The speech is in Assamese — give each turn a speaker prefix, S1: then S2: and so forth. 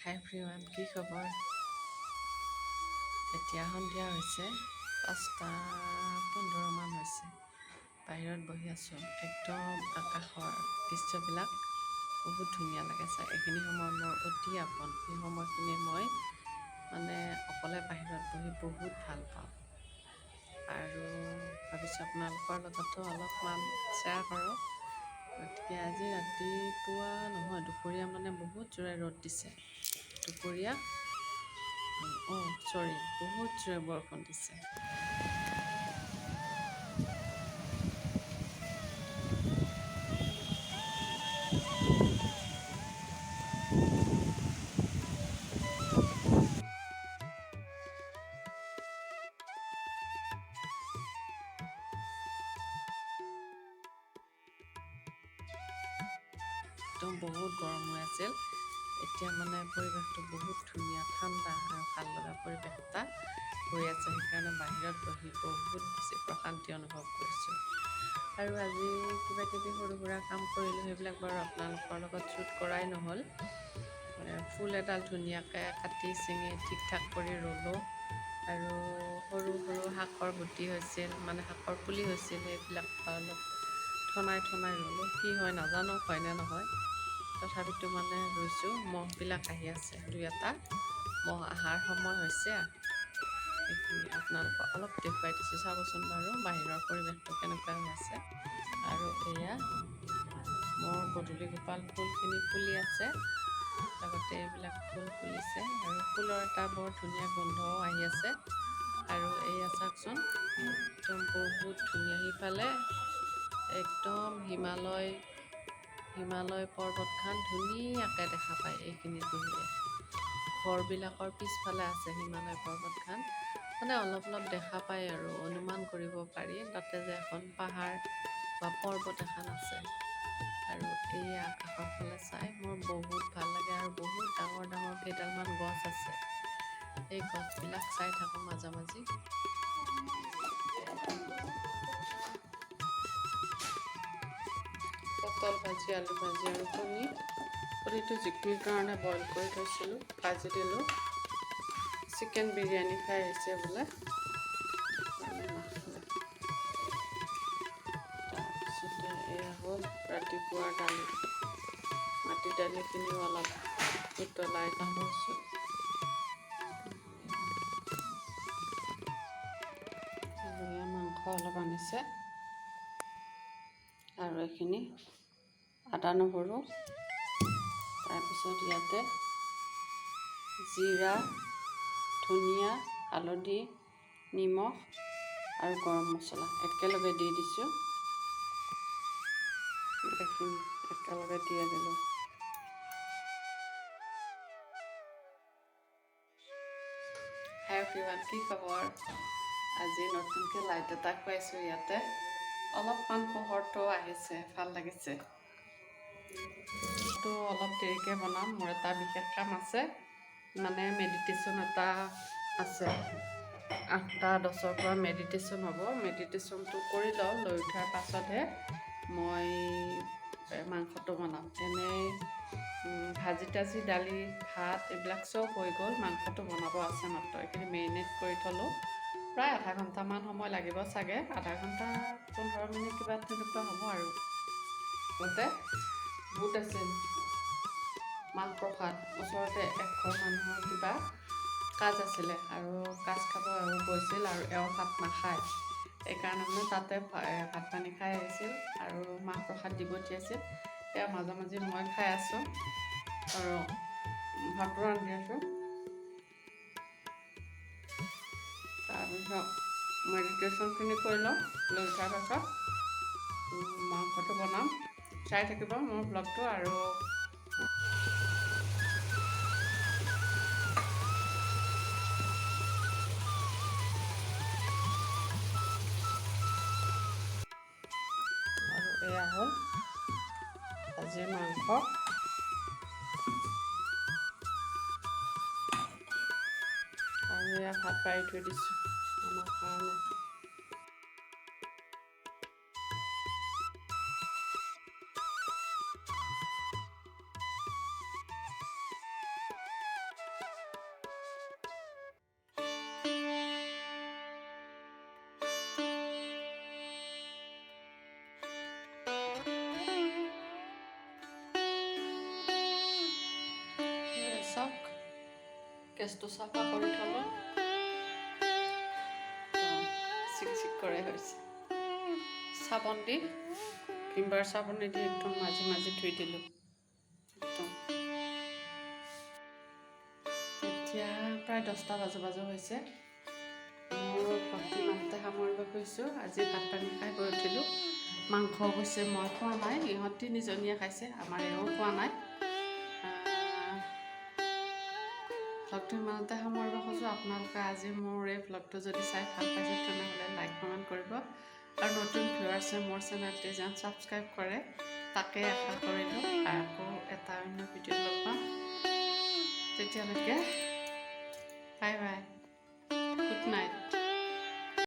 S1: হাই ফ্ৰীৱান কি খবৰ এতিয়া সন্ধিয়া হৈছে পাঁচটা পোন্ধৰমান হৈছে বাহিৰত বহি আছোঁ একদম আকাশৰ দৃশ্যবিলাক বহুত ধুনীয়া লাগে চাই এইখিনি সময় মোৰ অতি আপন এই সময়খিনি মই মানে অকলে বাহিৰত বহি বহুত ভাল পাওঁ আৰু ভাবিছোঁ আপোনালোকৰ লগতো অলপমান শ্বেয়াৰ কৰক গতিকে আজি ৰাতিপুৱা নহয় দুপৰীয়া মানে বহুত জোৰে ৰ'দ দিছে দুপৰীয়া অঁ চৰি বহুত জোৰে বৰষুণ দিছে একদম বহুত গৰম হৈ আছিল এতিয়া মানে পৰিৱেশটো বহুত ধুনীয়া ঠাণ্ডা আৰু ভাল লগা পৰিৱেশ এটা হৈ আছে সেইকাৰণে বাহিৰত বহি বহুত বেছি প্ৰশান্তি অনুভৱ কৰিছোঁ। আৰু আজি কিবা কিবি সৰু সুৰা কাম কৰিলোঁ সেইবিলাক বাৰু আপোনালোকৰ লগত শ্বুট কৰাই নহ'ল। ফুল এডাল ধুনীয়াকৈ কাটি ছিঙি ঠিক ঠাক কৰি ৰুলোঁ। আৰু সৰু সৰু শাকৰ গুটি হৈছিল মানে শাকৰ পুলি হৈছিল সেইবিলাক অলপ ঠনাই ঠনাই ৰুলোঁ। কি হয় নাজানো হয়নে নহয়? তথাপিতো মানে ৰুইছোঁ। মহবিলাক আহি আছে। দুই এটা। মহ অহাৰ সময় হৈছে। এইখিনি আপোনালোকক অলপ দেখুৱাই দিছোঁ। চাবচোন বাৰু বাহিৰৰ পৰিৱেশটো কেনেকুৱা হৈ আছে। আৰু এয়া, মোৰ গধূলি গোপাল ফুলখিনি ফুলি আছে। লগতে এইবিলাক ফুল ফুলিছে। আৰু ফুলৰ এটা বৰ ধুনীয়া গোন্ধও আহি আছে। আৰু এয়া চাওকচোন, একদম বহুত ধুনীয়া। সিফালে একদম হিমালয় হিমালয় পৰ্বতখন ধুনীয়াকৈ দেখা পায় এইখিনিত বহিলে ঘৰবিলাকৰ পিছফালে আছে হিমালয় পৰ্বতখন। মানে অলপ অলপ দেখা পায় আৰু অনুমান কৰিব পাৰি তাতে যে এখন পাহাৰ বা পৰ্বত এখন আছে। আৰু এই আকাশৰ ফালে চাই মোৰ বহুত ভাল লাগে আৰু বহুত ডাঙৰ ডাঙৰ কেইডালমান গছ আছে। এই গছবিলাক চাই থাকোঁ মাজে মাজে। পটল ভাজি, আলু ভাজি আৰু কণী কণীটো জিকমিৰ কাৰণে বইল কৰি থৈছিলোঁ ভাজি দিলোঁ চিকেন বিৰিয়ানী খাই আহিছে বোলে। তাৰপিছতে এয়া হ'ল ৰাতিপুৱাৰ দালি। মাটি দালিখিনিও অলপ উতলাই এয়া মাংস অলপ আনিছে। আৰু এইখিনি আদা নহৰু তাৰপিছত ইয়াতে জিৰা, ধনিয়া, হালধি, নিমখ আৰু গৰম মছলা একেলগে দি দিছোঁ। গোটেইখিনি একেলগে দিয়ে দিলোঁ। হাই কি খবৰ? আজি নতুনকৈ লাইট এটা খুৱাইছোঁ ইয়াতে। অলপমান পোহৰটো আহিছে, ভালো লাগিছে। তো অলপ দেৰিকৈ বনাম মোৰ এটা বিশেষ কাম আছে। মানে মেডিটেশ্যন এটা আছে। আঠটা দহৰ পৰা মেডিটেশ্যন হ'ব। মেডিটেশ্যনটো কৰি লওঁ লৈ উঠাৰ পাছতহে মই মাংসটো বনাম। এনেই ভাজি তাজি দালি ভাত এইবিলাক চব হৈ গ'ল। মাংসটো বনাব আছে মাত্ৰ। এইখিনি মেৰিনেট কৰি থ'লোঁ। প্ৰায় আধা ঘণ্টামান সময় লাগিব চাগে। আধা ঘণ্টা পোন্ধৰ মিনিট কিবা তেনেকুৱা হ'ব আৰু। লগতে বুট আছিল। মাহ প্ৰসাদ, ওচৰতে এঘৰ মানুহৰ কিবা কাজ আছিলে আৰু কাজ খাব এওঁ গৈছিল আৰু এওঁ ভাত নাখায়। সেইকাৰণে মানে তাতে ভাত পানী খাই আহিছিল আৰু মাহ প্ৰসাদ দি পঠিয়াইছিল সেয়া মাজে মাজে মই খাই আছোঁ আৰু ভাতো ৰান্ধি আছোঁ। তাৰপিছত মেডিটেশ্যনখিনি কৰি লওঁ, লৈ উঠাৰ পাছত মাংসটো বনাম। চাই থাকিব মোৰ ব্লগটো আৰু এয়া হ'ল ভাজি মাংস আৰু এয়া ভাত পাৰি থৈ দিছোঁ আমাৰ কাৰণে গেছটো চাফা কৰি থ'লোঁ। চিক চিক কৰে হৈছে। চাবোন দি ভিমবাৰ চাবোনেদি একদম মাজে মাজে ধুই দিলোঁ। এতিয়া প্ৰায় দহটা বাজু বাজু হৈছে। মোৰ ভক্তি ইমানতে সামৰিব খুজিছোঁ আজি ভাত পানী খাই গৈ উঠিলোঁ। মাংস অৱশ্যে মই খোৱা নাই। ইহঁত তিনিজনীয়ে খাইছে আমাৰ এওঁ খোৱা নাই। ব্লগটো ইমানতে সামৰিব খোজোঁ আপোনালোকে আজি মোৰ এই ব্লগটো যদি চাই ভালো পাইছে, তেনেহ'লে লাইক কমেণ্ট কৰিব। আৰু নতুন ভিউৱাৰ্ছে মোৰ চেনেলটি যেন ছাবস্ক্ৰাইব কৰে, তাকে আশা কৰিলোঁ। আকৌ এটা অন্য ভিডিঅ' লগ পাম। তেতিয়ালৈকে বাই বাই গুড নাইট